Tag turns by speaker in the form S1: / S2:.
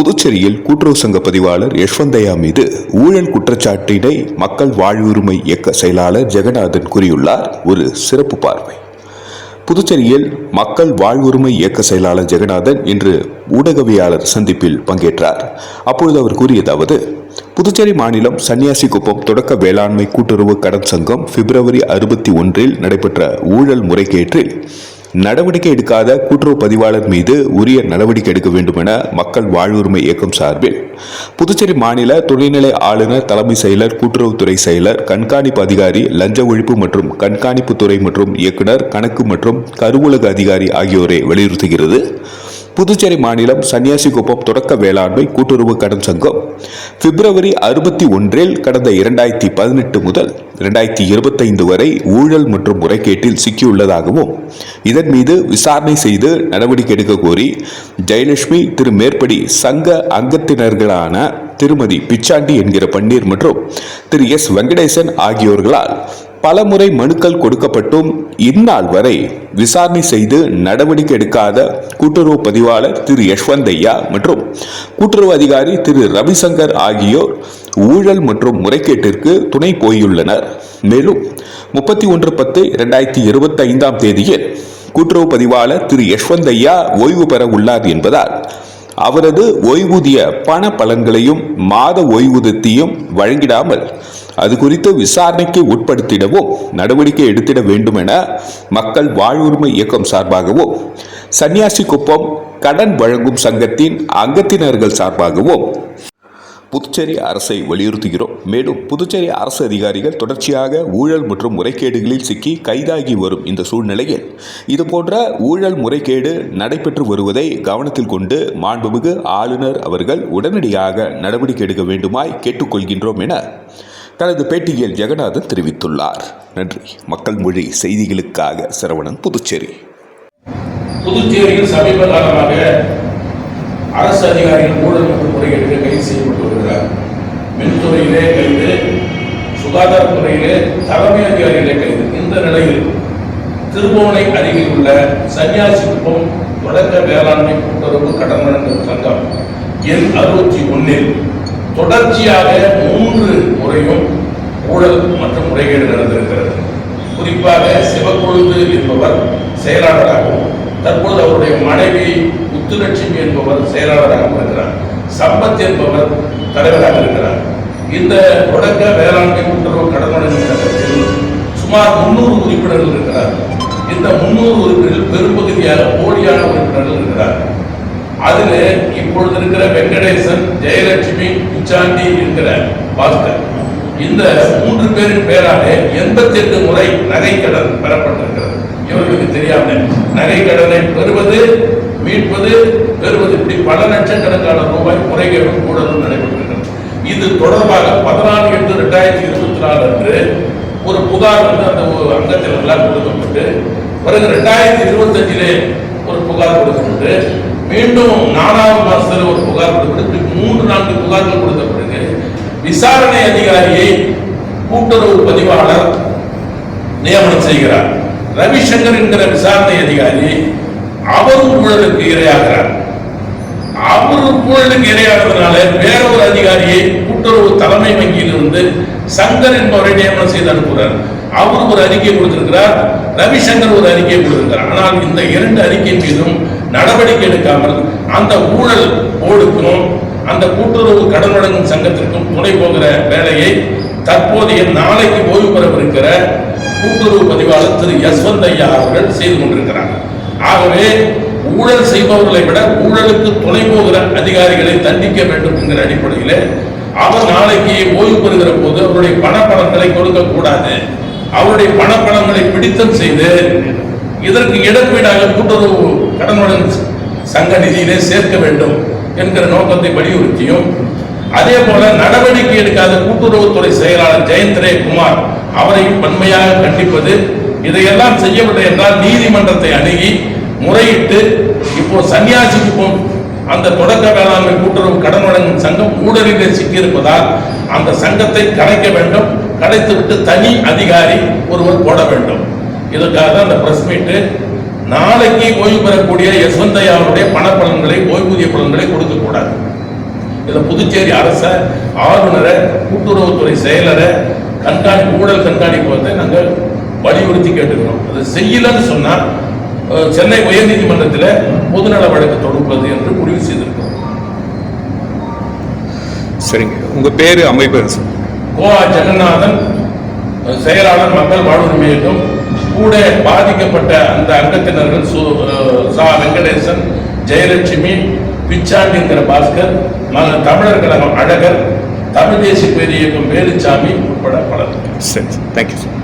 S1: புதுச்சேரியில் கூட்டுறவு சங்க பதிவாளர் யஷ்வந்தையா மீது ஊழல் குற்றச்சாட்டினை மக்கள் வாழ்வுரிமை இயக்க செயலாளர் ஜெகநாதன் கூறியுள்ளார். ஒரு சிறப்பு பார்வை. புதுச்சேரியில் மக்கள் வாழ்வுரிமை இயக்க செயலாளர் ஜெகநாதன் இன்று ஊடகவியாளர் சந்திப்பில் பங்கேற்றார். அப்பொழுது அவர் கூறியதாவது புதுச்சேரி மாநிலம் சன்னியாசிக்குப்பம் தொடக்க வேளாண்மை கூட்டுறவு கடன் சங்கம் பிப்ரவரி அறுபத்தி ஒன்றில் நடைபெற்ற ஊழல் முறைகேட்டில் நடவடிக்கை எடுக்காத கூட்டுறவு பதிவாளர் மீது உரிய நடவடிக்கை எடுக்க வேண்டும் என மக்கள் வாழ்வுரிமை இயக்கம் சார்பில் புதுச்சேரி மாநில துணைநிலை ஆளுநர் தலைமை செயலர் கூட்டுறவுத்துறை செயலர் கண்காணிப்பு அதிகாரி லஞ்ச ஒழிப்பு மற்றும் கண்காணிப்பு துறை மற்றும் இயக்குனர் கணக்கு மற்றும் கருவூலக அதிகாரி ஆகியோரை வலியுறுத்துகிறது. புதுச்சேரி மாநிலம் சன்னியாசிக்குப்பம் தொடக்க வேளாண்மை கூட்டுறவு கடன் சங்கம் பிப்ரவரி அறுபத்தி ஒன்றில் கடந்த இரண்டாயிரத்தி பதினெட்டு முதல் இரண்டாயிரத்தி இருபத்தைந்து வரை ஊழல் மற்றும் முறைகேட்டில் சிக்கியுள்ளதாகவும் இதன் மீது விசாரணை செய்து நடவடிக்கை எடுக்க கோரி ஜெயலட்சுமி திரு மேற்படி சங்க அங்கத்தினர்களான திருமதி பிச்சாண்டி என்கிற பன்னீர் மற்றும் திரு எஸ் வெங்கடேசன் ஆகியோர்களால் பலமுறை மனுக்கள் கொடுக்கப்பட்டும் இந்நாள் வரை விசாரணை செய்து நடவடிக்கை எடுக்காத கூட்டுறவு பதிவாளர் திரு யஷ்வந்தையா மற்றும் கூட்டுறவு அதிகாரி திரு ரவிசங்கர் ஆகியோர் ஊழல் மற்றும் முறைகேட்டிற்கு துணை போயுள்ளனர். மேலும் முப்பத்தி ஒன்று பத்து இரண்டாயிரத்தி இருபத்தி ஐந்தாம் தேதியில் கூட்டுறவு பதிவாளர் திரு யஷ்வந்தையா ஓய்வு பெற உள்ளார் என்பதால் அவரது ஓய்வூதிய பண பலன்களையும் மாத ஓய்வூதியத்தையும் வழங்கிடாமல் அது குறித்து விசாரணைக்கு உட்படுத்திடவும் நடவடிக்கை எடுத்திட வேண்டும் என மக்கள் வாழ்வுரிமை இயக்கம் சார்பாகவும் சன்னியாசி குப்பம் கடன் வழங்கும் சங்கத்தின் அங்கத்தினர்கள் சார்பாகவும் புதுச்சேரி அரசை வலியுறுத்துகிறோம். மேலும் புதுச்சேரி அரசு அதிகாரிகள் தொடர்ச்சியாக ஊழல் மற்றும் முறைகேடுகளில் சிக்கி கைதாகி வரும் இந்த சூழ்நிலையில் இதுபோன்ற ஊழல் முறைகேடு நடைபெற்று வருவதை கவனத்தில் கொண்டு மாண்புமிகு ஆளுநர் அவர்கள் உடனடியாக நடவடிக்கை எடுக்க வேண்டுமாய் கேட்டுக்கொள்கின்றோம் என தனது பேட்டியில் ஜெகநாதன் தெரிவித்துள்ளார். நன்றி. மக்கள் மொழி செய்திகளுக்காக சரவணன் புதுச்சேரி.
S2: புதுச்சேரியில் சமீப காலமாக அரசு அதிகாரிகள் ஊழல் மற்றும் முறைகேட்டில் கைது செய்யப்பட்டு வருகிறார். மின்துறையிலே கைது சுகாதாரத்துறையிலே தலைமை அதிகாரிகளே கைது. இந்த நிலையில் திருபுவனை அருகில் உள்ள சன்னியாசிக்குப்பம் தொடக்க வேளாண்மை கூட்டுறவு கடன் வழங்கும் சங்கம் எண் அறுபத்தி ஒன்னில் தொடர்ச்சியாக மூன்று முறையும் ஊழல் மற்றும் முறைகேடு நடந்திருக்கிறது. குறிப்பாக சிவக்கொழுந்து என்பவர் செயலாளராகவும் தற்போது அவருடைய மனைவி முத்துலட்சுமி என்பவர் செயலாளராக இருக்கிறார். சம்பத் என்பவர் தலைவராக இருக்கிறார். இந்த தொடக்க வேளாண்மை கூட்டுறவு கடன் சங்கத்தில் சுமார் முன்னூறு உறுப்பினர்கள் இருக்கிறார். இந்த முன்னூறு உறுப்பினர்கள் பெரும்பகுதியாக போலியான உறுப்பினர்கள் இருக்கிறார். அதுல இப்பொழுது இருக்கிற வெங்கடேசன் ஜெயலட்சுமி பிச்சாண்டி என்கிற பாஸ்கர். இந்த மூன்று பேரின் பெயராலே எண்பத்தி எட்டு முறை நகைக்கடன் பெறப்பட்டிருக்கிறது. இவர்களுக்கு தெரியாம நகைக்கடனை பெறுவது மீட்பது பெறுவது இப்படி பல லட்சக்கணக்கான ரூபாய் முறைகேடும் கூடலும் நடைபெற்றிருக்கிறது இது தொடர்பாக பதினாலு எட்டு ரெண்டாயிரத்தி இருபத்தி நாலு அன்று ஒரு புகார் வந்து அந்த ஒரு அங்கத்தில் எல்லாம் கொடுக்கப்பட்டு பிறகு ரெண்டாயிரத்தி இருபத்தஞ்சிலே ஒரு புகார் கொடுக்கப்பட்டு மீண்டும் நாலாவது மாசத்துல ஒரு புகார் கொடுக்கப்பட்டு மூன்று நான்கு புகார்கள் கொடுத்த பிறகு விசாரணை அதிகாரியை கூட்டுறவு பதிவாளர் நியமனம் செய்கிறார். ரவிசங்கர் என்கிற விசாரணை அதிகாரி அவரும் ஊழலுக்கு இரையாகிறார். அவர் ஊழலுக்கு இரையாகிறதுனால வேற ஒரு அதிகாரியை கூட்டுறவு தலைமை வங்கியிலிருந்து சங்கர் என்பவரை நியமனம் செய்து அனுப்புகிறார். அவர் ஒரு அறிக்கை கொடுத்திருக்கிறார். ரவிசங்கர் ஒரு அறிக்கை கொடுத்திருக்கிறார். ஆனால் இந்த இரண்டு அறிக்கை மீதும் நடவடிக்கை எடுக்காமல் அந்த ஊழல் போடுக்கும் அந்த கூட்டுறவு கடன் வழங்கும் சங்கத்திற்கும் துணை போகிற வேலையை தற்போதைய நாளைக்கு ஓய்வு பெறவிருக்கிற கூட்டுறவு பதிவாளர் திரு யஸ்வந்த் ஐயா அவர்கள் செய்து கொண்டிருக்கிறார். ஆகவே ஊழல் செய்பவர்களை விட ஊழலுக்கு துணை போகிற அதிகாரிகளை தண்டிக்க வேண்டும் என்கிற அடிப்படையில் அவர் நாளைக்கு ஓய்வு பெறுகிற போது அவருடைய பணப்பணங்களை கொடுக்க கூடாது. அவருடைய பணப்பணங்களை பிடித்தம் செய்து இதற்கு இடப்பீடாக கூட்டுறவு கடனுடன் சங்க நிதியிலே சேர்க்க வேண்டும் என்கிற நோக்கத்தை வலியுறுத்தியும் அதே போல நடவடிக்கை எடுக்காத கூட்டுறவுத்துறை செயலாளர் ஜெயந்திரே குமார் அவரை வன்மையாக கண்டிப்பது இதையெல்லாம் செய்யவில்லை என்றால் நீதிமன்றத்தை அணுகி முறையிட்டு இப்போ சன்னியாசிக்கு போ அந்த தொடக்க வேளாண்மை கூட்டுறவு கடன் வழங்கும் சங்கம் ஊழலிலே சிக்கியிருப்பதால் அந்த சங்கத்தை கலைக்க வேண்டும். கலைத்துவிட்டு தனி அதிகாரி ஒருவர் போட வேண்டும். இதற்காக தான் அந்த பிரஸ் மீட்டு நாளைக்கு ஓய்வு பெறக்கூடிய யஸ்வந்தையாவுடைய பணப்பலன்களை ஓய்வூதிய பலன்களை கொடுக்க கூடாது புதுச்சேரி அரச ஆளுநரை கூட்டுறவுத்துறை செயலரை கண்காணி ஊழல் கண்காணிப்பதை நாங்கள் வலியுறுத்தி கேட்டுக்கிறோம் அது செய்யலன்னு சொன்னால் சென்னை உயர்நீதிமன்றத்தில் பொதுநல வழக்கு தொடுப்பது என்று முடிவு செய்திருக்கிறோம்.
S3: சரிங்க. உங்கள் பேர் அமைப்பு
S2: கோவா ஜெகநாதன் செயலாளர் மக்கள் வாழ்வுரிமை இயக்கம் கூட பாதிக்கப்பட்ட அந்த அங்கத்தினர்கள் சு- வெங்கடேசன் ஜெயலட்சுமி பிச்சாண்டிங்கிற பாஸ்கர் தமிழர் கழகம் அழகர் தமிழ் தேசிய பேர் இயக்கம் வேலுச்சாமி உட்பட பலர்.
S3: Sir thank you sir